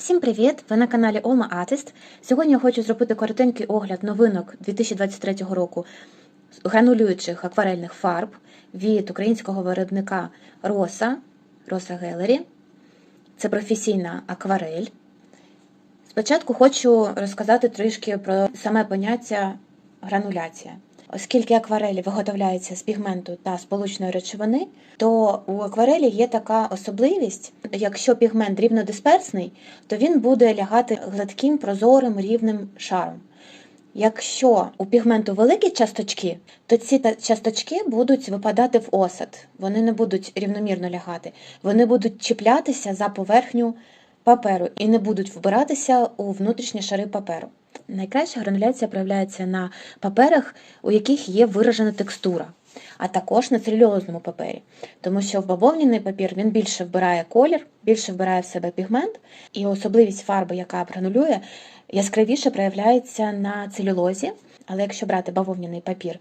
Всім привіт! Ви на каналі Oma Artist. Сьогодні я хочу зробити коротенький огляд новинок 2023 року гранулюючих акварельних фарб від українського виробника Роса Роса Гелері. Це професійна акварель. Спочатку хочу розказати трішки про саме поняття грануляція. Оскільки акварелі виготовляються з пігменту та сполучної речовини, то у акварелі є така особливість: якщо пігмент рівнодисперсний, то він буде лягати гладким, прозорим, рівним шаром. Якщо у пігменту великі часточки, то ці часточки будуть випадати в осад, вони не будуть рівномірно лягати, вони будуть чіплятися за поверхню паперу і не будуть вбиратися у внутрішні шари паперу. Найкраща грануляція проявляється на паперах, у яких є виражена текстура, а також на целюлозному папері, тому що в бавовняний папір він більше вбирає колір, більше вбирає в себе пігмент, і особливість фарби, яка гранулює, яскравіше проявляється на целюлозі. Але якщо брати бавовняний папір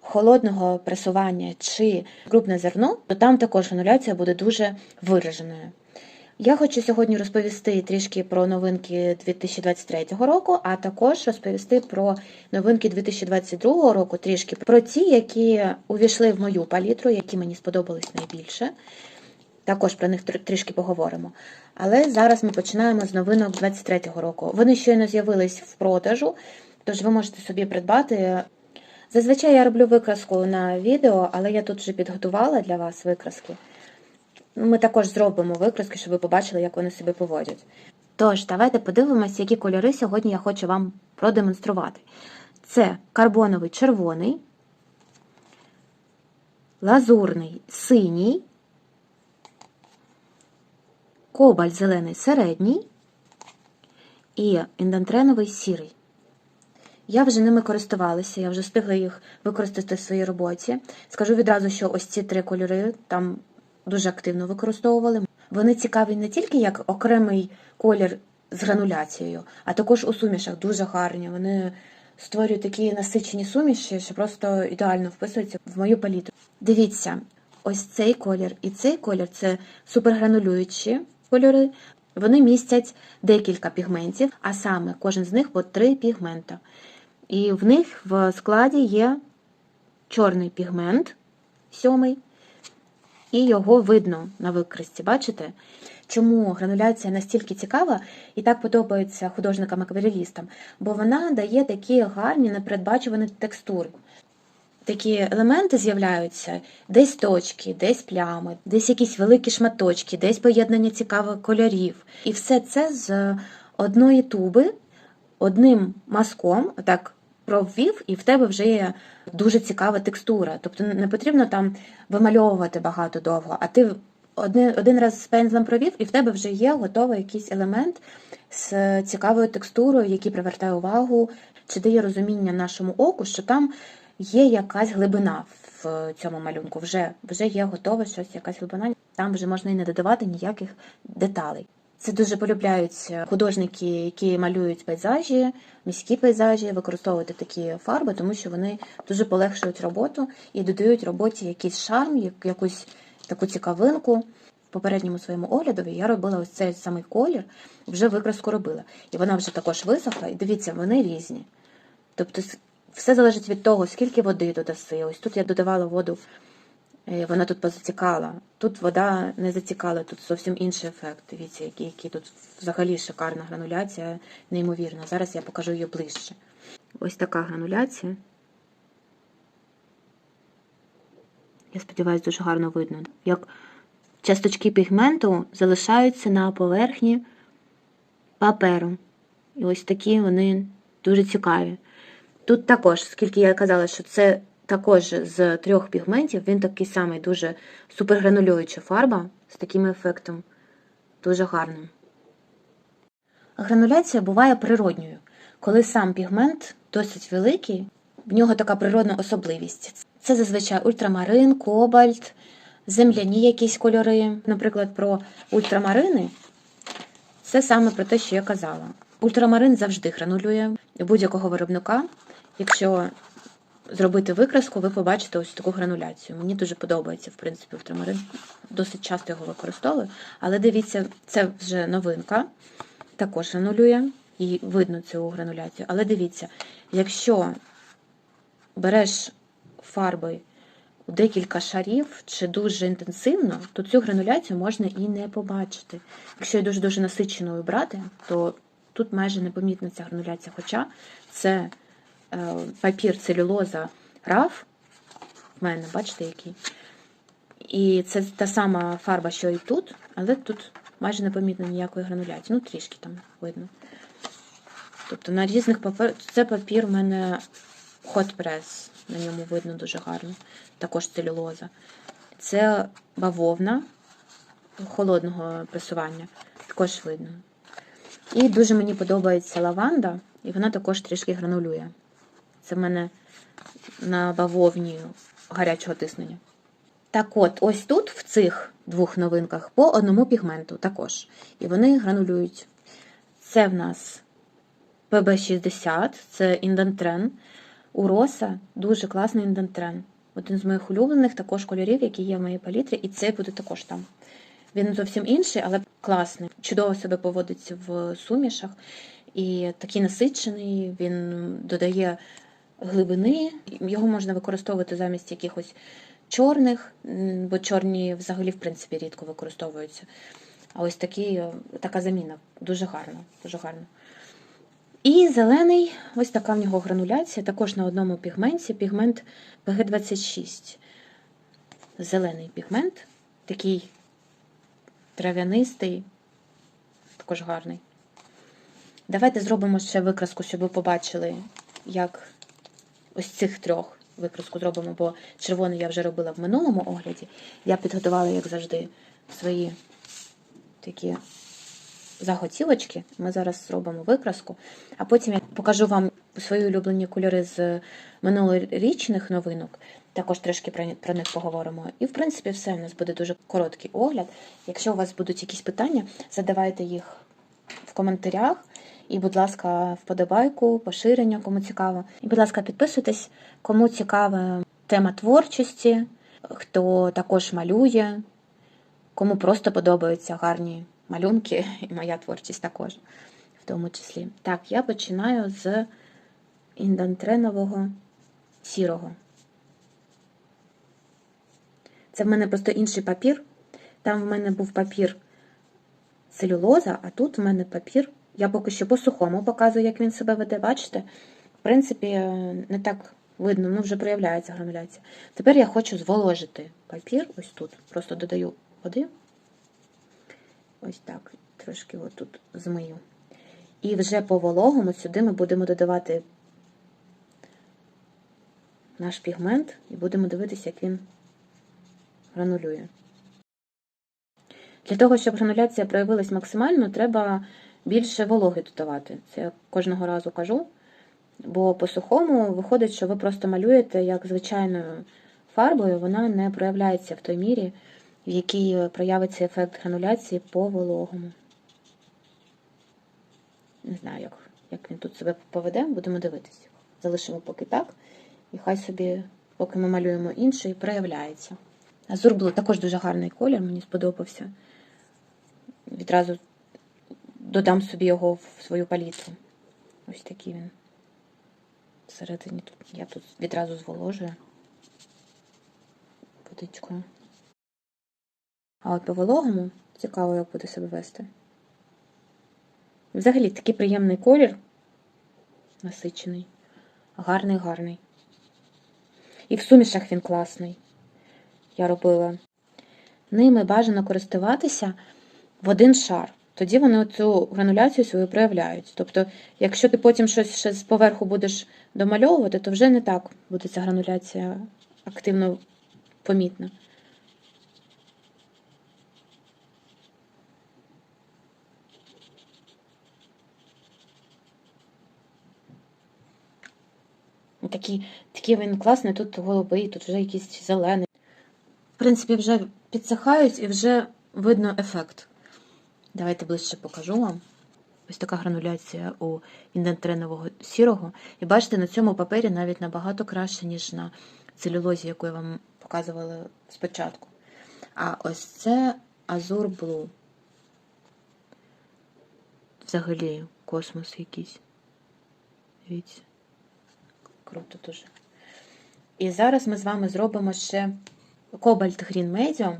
холодного пресування чи крупне зерно, то там також грануляція буде дуже вираженою. Я хочу сьогодні розповісти трішки про новинки 2023 року, а також розповісти про новинки 2022 року, трішки про ті, які увійшли в мою палітру, які мені сподобались найбільше. Також про них трішки поговоримо. Але зараз ми починаємо з новинок 2023 року. Вони щойно з'явились в продажу, тож ви можете собі придбати. Зазвичай я роблю викраску на відео, але я тут вже підготувала для вас викраски. Ми також зробимо викраски, щоб ви побачили, як вони себе поводять. Тож, давайте подивимось, які кольори сьогодні я хочу вам продемонструвати. Це карбоновий червоний, лазурний синій, кобальт зелений середній і індантреновий сірий. Я вже ними користувалася, я вже встигла їх використати в своїй роботі. Скажу відразу, що ось ці три кольори там дуже активно використовували. Вони цікаві не тільки як окремий колір з грануляцією, а також у сумішах дуже гарні. Вони створюють такі насичені суміші, що просто ідеально вписуються в мою палітру. Дивіться, ось цей колір і цей колір це супергранулюючі кольори. Вони містять декілька пігментів, а саме кожен з них по три пігмента. І в них в складі є чорний пігмент, сьомий, і його видно на викресті. Бачите? Чому грануляція настільки цікава і так подобається художникам-акварелістам? Бо вона дає такі гарні непередбачувані текстури. Такі елементи з'являються десь точки, десь плями, десь якісь великі шматочки, десь поєднання цікавих кольорів. І все це з одної туби, одним мазком, так провів, і в тебе вже є дуже цікава текстура. Тобто не потрібно там вимальовувати багато довго, а ти один, один раз з пензлем провів, і в тебе вже є готовий якийсь елемент з цікавою текстурою, який привертає увагу, чи дає розуміння нашому оку, що там є якась глибина в цьому малюнку. Вже, вже є готове щось, якась глибина. Там вже можна і не додавати ніяких деталей. Це дуже полюбляють художники, які малюють пейзажі, міські пейзажі, використовувати такі фарби, тому що вони дуже полегшують роботу і додають роботі якийсь шарм, якусь таку цікавинку. В попередньому своєму оглядові я робила ось цей самий колір, вже викраску робила. І вона вже також висохла, і дивіться, вони різні. Тобто все залежить від того, скільки води додаси. Ось тут я додавала воду, е, вона тут позатікала. Тут вода не затікала, тут зовсім інший ефект. Дивіться, який, який тут взагалі шикарна грануляція, неймовірна. Зараз я покажу її ближче. Ось така грануляція. Я сподіваюся, дуже гарно видно. Як часточки пігменту залишаються на поверхні паперу. І ось такі вони дуже цікаві. Тут також, скільки я казала, що це також з трьох пігментів, він такий самий дуже супергранулююча фарба з таким ефектом. Дуже гарним. Грануляція буває природньою, коли сам пігмент досить великий, в нього така природна особливість. Це зазвичай ультрамарин, кобальт, земляні якісь кольори. Наприклад, про ультрамарини це саме про те, що я казала. Ультрамарин завжди гранулює будь-якого виробника. Якщо зробити викраску, ви побачите ось таку грануляцію. Мені дуже подобається, в принципі, ультрамарин. Досить часто його використовую. Але дивіться, це вже новинка, також гранулює, і видно цю грануляцію. Але дивіться, якщо береш фарби у декілька шарів чи дуже інтенсивно, то цю грануляцію можна і не побачити. Якщо її дуже-дуже насиченою брати, то тут майже непомітна ця грануляція. Хоча це папір целюлоза раф, в мене, бачите, який. І це та сама фарба, що і тут, але тут майже не помітно ніякої грануляції. Ну, трішки там видно. Тобто на різних папер... Це папір у мене hot press, на ньому видно дуже гарно. Також целюлоза. Це бавовна холодного пресування, також видно. І дуже мені подобається лаванда, і вона також трішки гранулює. Це в мене на бавовні гарячого тиснення. Так от, ось тут, в цих двох новинках, по одному пігменту також. І вони гранулюють. Це в нас PB60, це індентрен. У Роса дуже класний індентрен. Один з моїх улюблених також кольорів, які є в моїй палітрі, і цей буде також там. Він зовсім інший, але класний. Чудово себе поводить в сумішах. І такий насичений, він додає глибини. Його можна використовувати замість якихось чорних, бо чорні взагалі, в принципі, рідко використовуються. А ось такий, е, така заміна. Дуже гарно, дуже гарно. І зелений, ось така в нього грануляція, також на одному пігменті, пігмент PG26. Зелений пігмент, такий трав'янистий, також гарний. Давайте зробимо ще викраску, щоб ви побачили, як ось цих трьох викраску зробимо, бо червоний я вже робила в минулому огляді. Я підготувала, як завжди, свої такі заготівочки. Ми зараз зробимо викраску, а потім я покажу вам свої улюблені кольори з минулорічних новинок. Також трішки про них поговоримо. І, в принципі, все. У нас буде дуже короткий огляд. Якщо у вас будуть якісь питання, задавайте їх в коментарях. І, будь ласка, вподобайку, поширення, кому цікаво. І, будь ласка, підписуйтесь, кому цікава тема творчості, хто також малює, кому просто подобаються гарні малюнки, і моя творчість також, в тому числі. Так, я починаю з індантренового сірого. Це в мене просто інший папір. Там в мене був папір целюлоза, а тут в мене папір. Я поки що по сухому показую, як він себе веде. Бачите? В принципі, не так видно, ну вже проявляється грануляція. Тепер я хочу зволожити папір ось тут. Просто додаю води. Ось так, трошки отут змию. І вже по вологому сюди ми будемо додавати наш пігмент і будемо дивитися, як він гранулює. Для того, щоб грануляція проявилась максимально, треба більше вологи додавати. Це я кожного разу кажу. Бо по сухому виходить, що ви просто малюєте як звичайною фарбою, вона не проявляється в той мірі, в якій проявиться ефект грануляції по вологому. Не знаю, як, як він тут себе поведе, будемо дивитися. Залишимо поки так. І хай собі, поки ми малюємо інший, проявляється. Азур було також дуже гарний колір, мені сподобався. Відразу додам собі його в свою палітру. Ось такий він. Всередині тут я тут відразу зволожую водичкою. А от по вологому цікаво, як буде себе вести. Взагалі такий приємний колір, насичений, гарний, гарний. І в сумішах він класний. Я робила. Ними бажано користуватися в один шар. Тоді вони цю грануляцію свою проявляють. Тобто, якщо ти потім щось ще з поверху будеш домальовувати, то вже не так буде ця грануляція активно помітна. Такий, такий він класний, тут голубий, тут вже якийсь зелений. В принципі, вже підсихають і вже видно ефект. Давайте ближче покажу вам. Ось така грануляція у індентренового сірого. І бачите, на цьому папері навіть набагато краще, ніж на целюлозі, яку я вам показувала спочатку. А ось це Azure Blue. Взагалі космос якийсь. Дивіться. Круто дуже. І зараз ми з вами зробимо ще Cobalt Green Medium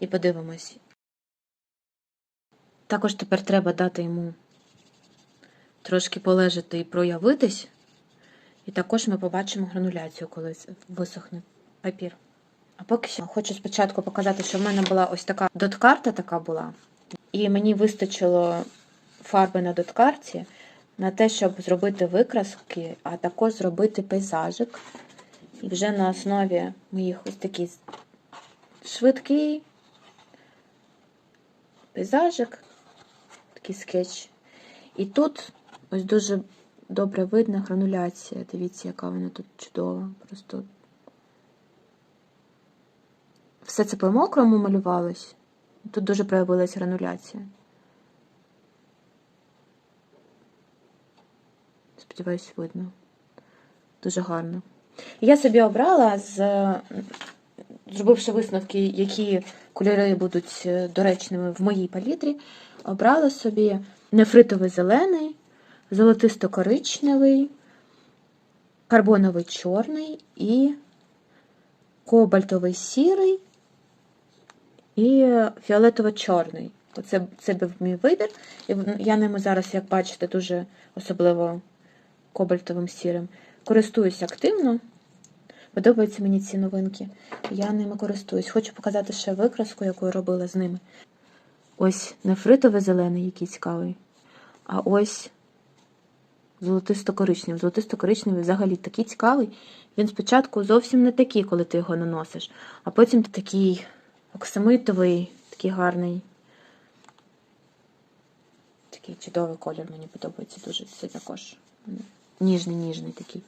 і подивимось. Також тепер треба дати йому трошки полежати і проявитись. І також ми побачимо грануляцію, коли висохне папір. А поки що хочу спочатку показати, що в мене була ось така доткарта така була. І мені вистачило фарби на доткарті на те, щоб зробити викраски, а також зробити пейзажик. І вже на основі моїх ось такий швидкий пейзажик, такий скетч. І тут ось дуже добре видно грануляція. Дивіться, яка вона тут чудова. Просто все це по-мокрому малювалось. Тут дуже проявилася грануляція. Сподіваюсь, видно. Дуже гарно. Я собі обрала, з, зробивши висновки, які кольори будуть е, доречними в моїй палітрі, обрала собі нефритовий зелений, золотисто-коричневий, карбоновий чорний і кобальтовий сірий і фіолетово-чорний. Оце це був мій вибір. Я ними зараз, як бачите, дуже особливо кобальтовим сірим. Користуюсь активно. Подобаються мені ці новинки. Я ними користуюсь. Хочу показати ще викраску, яку я робила з ними. Ось нефритовий зелений, який цікавий. А ось золотисто-коричневий. Золотисто-коричневий взагалі такий цікавий. Він спочатку зовсім не такий, коли ти його наносиш, а потім такий оксамитовий, такий гарний. Такий чудовий колір мені подобається дуже. Це також ніжний, ніжний такий.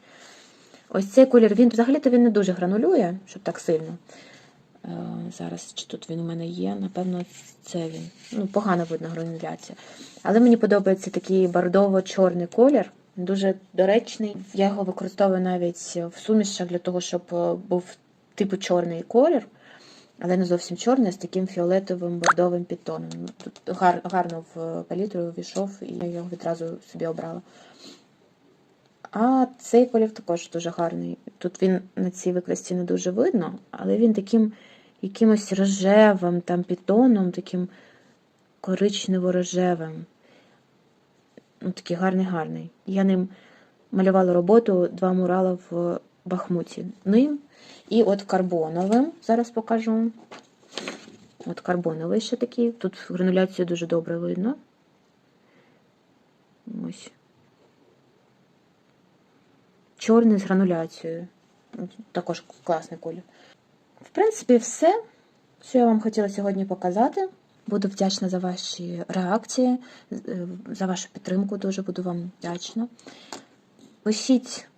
Ось цей колір, він взагалі-то він не дуже гранулює, щоб так сильно. Е, Зараз чи тут він у мене є, напевно, це він. Ну, погано видно грануляція. Але мені подобається такий бордово-чорний колір, дуже доречний. Я його використовую навіть в сумішах для того, щоб е, був типу чорний колір, але не зовсім чорний, а з таким фіолетовим бордовим підтоном. Тут гар, гарно в палітру увійшов, і я його відразу собі обрала. А цей колір також дуже гарний. Тут він на цій викрасті не дуже видно, але він таким якимось рожевим там підтоном, таким коричнево-рожевим. Ну, Такий гарний-гарний. Я ним малювала роботу два мурала в Бахмуті. Ним і от карбоновим, зараз покажу. От карбоновий ще такий. Тут грануляцію дуже добре видно. Ось чорний з грануляцією. Також класний колір. В принципі, все, що я вам хотіла сьогодні показати. Буду вдячна за ваші реакції, за вашу підтримку. Дуже буду вам вдячна. Пишіть,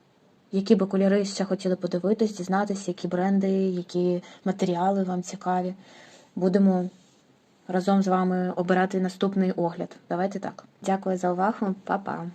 які би кольори ще хотіли подивитись, дізнатися, які бренди, які матеріали вам цікаві. Будемо разом з вами обирати наступний огляд. Давайте так. Дякую за увагу, Па-па!